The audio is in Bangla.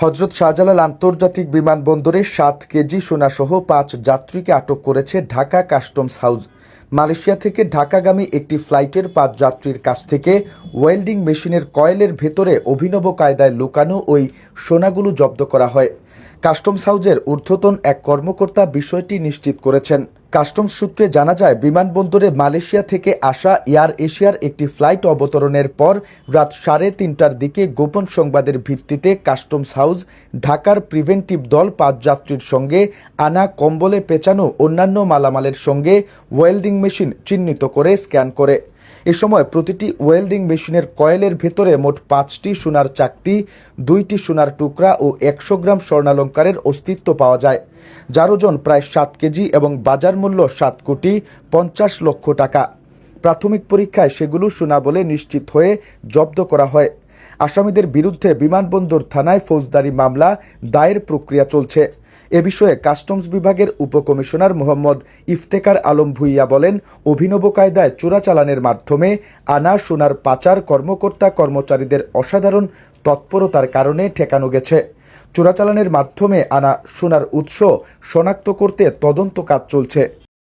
হজরত শাহজালাল আন্তর্জাতিক বিমানবন্দরে সাত কেজি সোনাসহ পাঁচ যাত্রীকে আটক করেছে ঢাকা কাস্টমস হাউস। মালয়েশিয়া থেকে ঢাকাগামী একটি ফ্লাইটের পাঁচ যাত্রীর কাছ থেকে ওয়েল্ডিং মেশিনের কয়েলের ভেতরে অভিনব কায়দায় লুকানো ওই সোনাগুলো জব্দ করা হয়। কাস্টমস হাউজের ঊর্ধ্বতন এক কর্মকর্তা বিষয়টি নিশ্চিত করেছেন। কাস্টমস সূত্রে জানা যায়, বিমানবন্দরে মালয়েশিয়া থেকে আসা এয়ার এশিয়ার একটি ফ্লাইট অবতরণের পর রাত সাড়ে তিনটার দিকে গোপন সংবাদের ভিত্তিতে কাস্টমস হাউস, ঢাকার প্রিভেন্টিভ দল পাঁচ যাত্রীর সঙ্গে আনা কম্বলে পেঁচানো অন্যান্য মালামালের সঙ্গে ওয়েল্ডিং মেশিন চিহ্নিত করে স্ক্যান করে। এ সময় প্রতিটি ওয়েল্ডিং মেশিনের কয়েলের ভেতরে মোট পাঁচটি সোনার চাকতি, দুইটি সোনার টুকরা ও একশো গ্রাম স্বর্ণালঙ্কারের অস্তিত্ব পাওয়া যায়। যার ওজন প্রায় সাত কেজি এবং বাজার মূল্য সাত কোটি পঞ্চাশ লক্ষ টাকা। প্রাথমিক পরীক্ষায় সেগুলো সোনা বলে নিশ্চিত হয়ে জব্দ করা হয়। আসামিদের বিরুদ্ধে বিমানবন্দর থানায় ফৌজদারি মামলা দায়ের প্রক্রিয়া চলছে। এ বিষয়ে কাস্টমস বিভাগের উপকমিশনার মোহাম্মদ ইফতেকার আলম ভুইয়া বলেন, অভিনব কায়দায় চোরাচালানের মাধ্যমে আনা সোনার পাচার কর্মকর্তা কর্মচারীদের অসাধারণ তৎপরতার কারণে ঠেকানো গেছে। চোরাচালানের মাধ্যমে আনা সোনার উৎস শনাক্ত করতে তদন্ত কাজ চলছে।